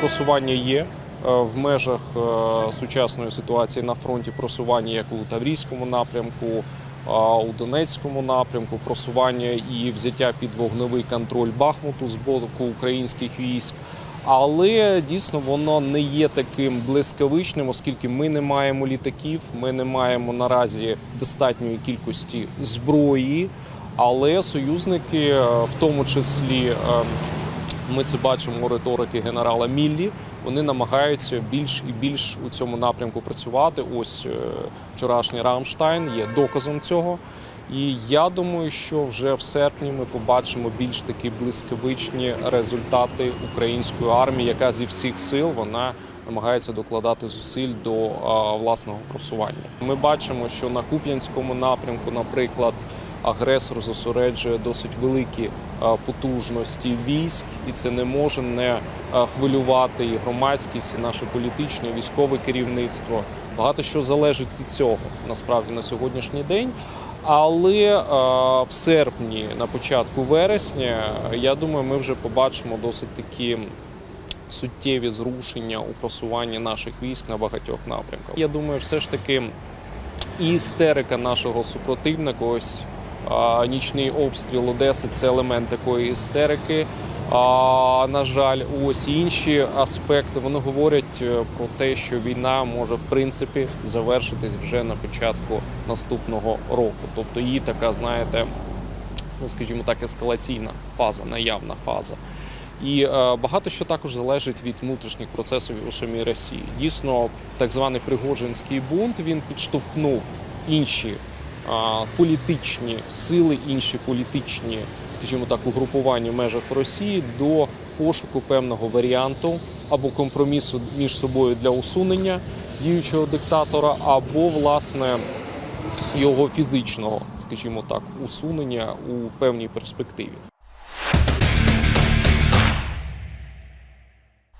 Просування є е, в межах е, сучасної ситуації на фронті. Просування як у Таврійському напрямку, у Донецькому напрямку, просування і взяття під вогневий контроль Бахмуту з боку українських військ. Але дійсно воно не є таким блискавичним, оскільки ми не маємо літаків, ми не маємо наразі достатньої кількості зброї. Але союзники, е, в тому числі ми це бачимо у риторики генерала Міллі. Вони намагаються більш і більш у цьому напрямку працювати. Ось е, вчорашній Рамштайн є доказом цього. І я думаю, що вже в серпні ми побачимо більш такі блискавичні результати української армії, яка зі всіх сил вона намагається докладати зусиль до а, власного просування. Ми бачимо, що на Куп'янському напрямку, наприклад, агресор зосереджує досить великі е, потужності військ, і це не може не е, хвилювати і громадськість, і наше політичне, і військове керівництво. Багато що залежить від цього насправді на сьогоднішній день. Але е, в серпні, на початку вересня, я думаю, ми вже побачимо досить такі суттєві зрушення у просуванні наших військ на багатьох напрямках. Я думаю, все ж таки істерика нашого супротивника, ось нічний обстріл Одеси це елемент такої істерики. А, на жаль, ось інші аспекти вони говорять е, про те, що війна може в принципі завершитись вже на початку наступного року. Тобто її така, знаєте, ну скажімо так, ескалаційна фаза, наявна фаза. І е, багато що також залежить від внутрішніх процесів у самій Росії. Дійсно, так званий Пригожинський бунт він підштовхнув інші політичні сили, інші політичні, скажімо так, угрупування в межах Росії до пошуку певного варіанту або компромісу між собою для усунення діючого диктатора, або власне його фізичного, скажімо так, усунення у певній перспективі.